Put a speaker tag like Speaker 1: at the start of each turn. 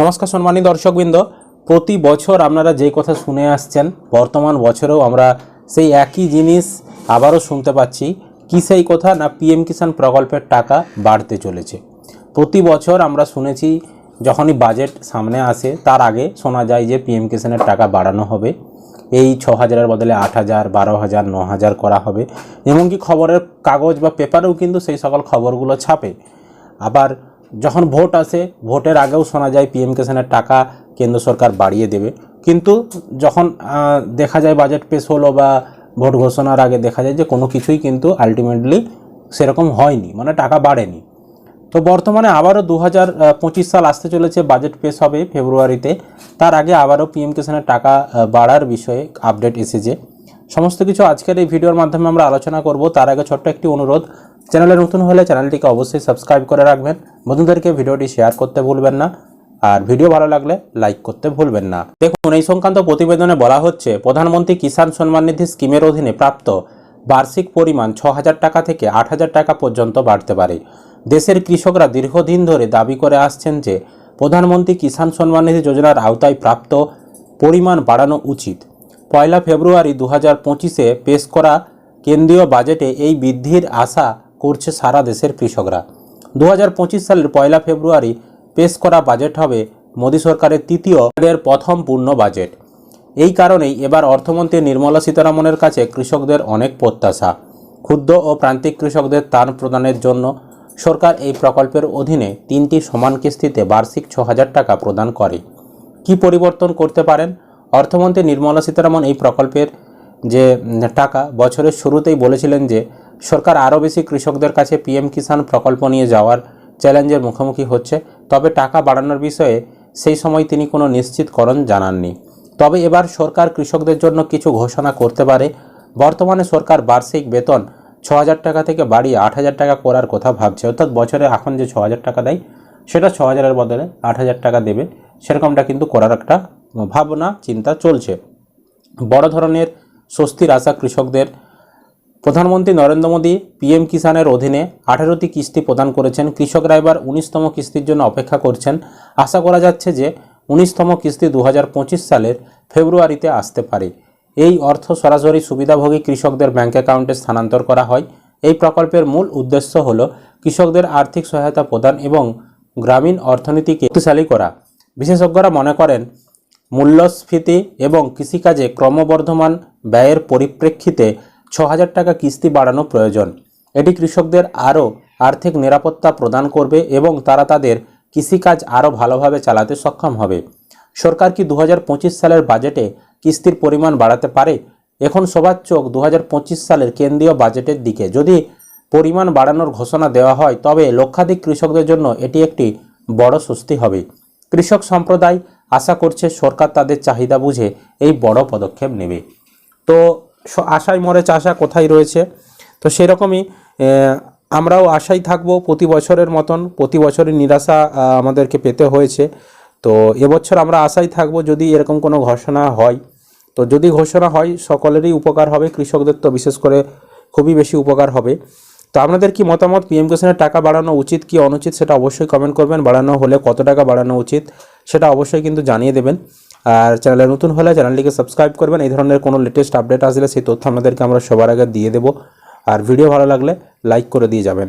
Speaker 1: নমস্কার সম্মানী দর্শকবৃন্দ। প্রতি বছর আপনারা যে কথা শুনে আসছেন, বর্তমান বছরেও আমরা সেই একই জিনিস আবারও শুনতে পাচ্ছি, কি সেই কথা না পিএম কিষাণ প্রকল্পের টাকা বাড়তে চলেছে। প্রতি বছর আমরা শুনেছি, যখনই বাজেট সামনে আসে, তার আগে শোনা যায় যে পিএম কিষাণের টাকা বাড়ানো হবে। এই ছ হাজারের বদলে আট হাজার, বারো হাজার, ন হাজার করা হবে। এমনকি খবরের কাগজ বা পেপারেও কিন্তু সেই সকল খবরগুলো ছাপে। আবার যখন ভোট আসে, ভোটের আগেও শোনা যায় পিএম কিষাণের টাকা কেন্দ্র সরকার বাড়িয়ে দেবে। কিন্তু যখন দেখা যায় বাজেট পেশ হলো বা ভোট ঘোষণার আগে দেখা যায় যে কোনো কিছুই কিন্তু আলটিমেটলি সেরকম হয়নি মানে টাকা বাড়েনি। তো বর্তমানে আবারও দু হাজার পঁচিশ সাল আসতে চলেছে বাজেট পেশ হবে ফেব্রুয়ারিতে। তার আগে আবারও পিএম কিষাণের টাকা বাড়ার বিষয়ে আপডেট এসেছে। সমস্ত কিছু আজকের এই ভিডিওর মাধ্যমে আমরা আলোচনা করব। তার আগে ছোট্ট একটি অনুরোধ চ্যানেলে নতুন হলে চ্যানেলটিকে অবশ্যই সাবস্ক্রাইব করে রাখবেন। বন্ধুদেরকে ভিডিওটি শেয়ার করতে ভুলবেন না। আর ভিডিও ভালো লাগলে লাইক করতে ভুলবেন না। দেখুন, এই সংক্রান্ত প্রতিবেদনে বলা হচ্ছে, প্রধানমন্ত্রী কিষাণ সম্মান নিধি স্কিমের অধীনে প্রাপ্ত বার্ষিক পরিমাণ ছ হাজার টাকা থেকে আট হাজার টাকা পর্যন্ত বাড়তে পারে। দেশের কৃষকরা দীর্ঘদিন ধরে দাবি করে আসছেন যে, প্রধানমন্ত্রী কিষাণ সম্মান নিধি যোজনার আওতায় প্রাপ্ত পরিমাণ বাড়ানো উচিত। পয়লা ফেব্রুয়ারি দু হাজার পঁচিশে পেশ করা কেন্দ্রীয় বাজেটে এই বৃদ্ধির আশা করছে সারা দেশের কৃষকরা। দু হাজার পঁচিশ সালের পয়লা ফেব্রুয়ারি পেশ করা বাজেট হবে মোদী সরকারের তৃতীয় প্রথম পূর্ণ বাজেট। এই কারণেই এবার অর্থমন্ত্রী নির্মলা সীতারামনের কাছে কৃষকদের অনেক প্রত্যাশা। ক্ষুদ্র ও প্রান্তিক কৃষকদের ত্রাণ প্রদানের জন্য সরকার এই প্রকল্পের অধীনে তিনটি সমান কিস্তিতে বার্ষিক ছ হাজার টাকা প্রদান করে। কি পরিবর্তন করতে পারেন? অর্থমন্ত্রী নির্মলা সীতারামন এই প্রকল্পের যে টাকা বছরের শুরুতেই বলেছিলেন যে সরকার আরও বেশি কৃষকদের কাছে পিএম কিষাণ প্রকল্প নিয়ে যাওয়ার চ্যালেঞ্জের মুখোমুখি হচ্ছে, তবে টাকা বাড়ানোর বিষয়ে সেই সময় তিনি কোনো নিশ্চিতকরণ জানাননি। তবে এবার সরকার কৃষকদের জন্য কিছু ঘোষণা করতে পারে। বর্তমানে সরকার বার্ষিক বেতন ছ হাজার টাকা থেকে বাড়িয়ে আট হাজার টাকা করার কথা ভাবছে, অর্থাৎ বছরে এখন যে ছ হাজার টাকা দেয়, সেটা ছ হাজারের বদলে আট হাজার টাকা দেবে। সেরকমটা কিন্তু করার একটা ভাবনা, চিন্তা চলছে। বড় ধরনের স্বস্তির আশা কৃষকদের প্রধানমন্ত্রী নরেন্দ্র মোদী পিএম কিষাণের অধীনে আঠেরোটি কিস্তি প্রদান করেছেন। কৃষকরা এবার উনিশতম কিস্তির জন্য অপেক্ষা করছেন। আশা করা যাচ্ছে যে উনিশতম কিস্তি দু হাজার পঁচিশ সালের ফেব্রুয়ারিতে আসতে পারে। এই অর্থ সরাসরি সুবিধাভোগী কৃষকদের ব্যাঙ্ক অ্যাকাউন্টে স্থানান্তর করা হয়। এই প্রকল্পের মূল উদ্দেশ্য হল কৃষকদের আর্থিক সহায়তা প্রদান এবং গ্রামীণ অর্থনীতিকে শক্তিশালী করা। বিশেষজ্ঞরা মনে করেন, মূল্যস্ফীতি এবং কৃষিকাজে ক্রমবর্ধমান ব্যয়ের পরিপ্রেক্ষিতে ছ হাজার টাকা কিস্তি বাড়ানো প্রয়োজন। এটি কৃষকদের আরও আর্থিক নিরাপত্তা প্রদান করবে এবং তারা তাদের কৃষিকাজ আরও ভালোভাবে চালাতে সক্ষম হবে। সরকার কি দু হাজার পঁচিশ সালের বাজেটে কিস্তির পরিমাণ বাড়াতে পারে? এখন সবার চোখ দু হাজার পঁচিশ সালের কেন্দ্রীয় বাজেটের দিকে। যদি পরিমাণ বাড়ানোর ঘোষণা দেওয়া হয়, তবে লক্ষাধিক কৃষকদের জন্য এটি একটি বড় স্বস্তি হবে। কৃষক সম্প্রদায় আশা করছে সরকার তাদের চাহিদা বুঝে এই বড় পদক্ষেপ নেবে। তো আশায় মরে চাষা কোথায় রয়েছে? তো সেরকমই আমরাও আশায় থাকব প্রতি বছরের মতন, প্রতি বছরের নিরাশা আমাদেরকে পেতে হয়েছে। তো এবছর আমরা আশায় থাকব যদি এরকম কোনো ঘোষণা হয়। তো যদি ঘোষণা হয়, সকলেরই উপকার হবে, কৃষকদের তো বিশেষ করে খুবই বেশি উপকার হবে। তো আপনাদের কি মতামত? পিএম কিষাণের টাকা বাড়ানো উচিত কি অনুচিত সেটা অবশ্যই কমেন্ট করবেন। বাড়ানো হলে কত টাকা বাড়ানো উচিত সেটা অবশ্যই কিন্তু জানিয়ে দেবেন। আর চ্যানেলে নতুন হলে চ্যানেলটিকে সাবস্ক্রাইব করবেন। এই ধরনের কোনো লেটেস্ট আপডেট আসলে সেই তথ্য আপনাদেরকে আমরা সবার আগে দিয়ে দেবো। আর ভিডিও ভালো লাগলে লাইক করে দিয়ে যাবেন।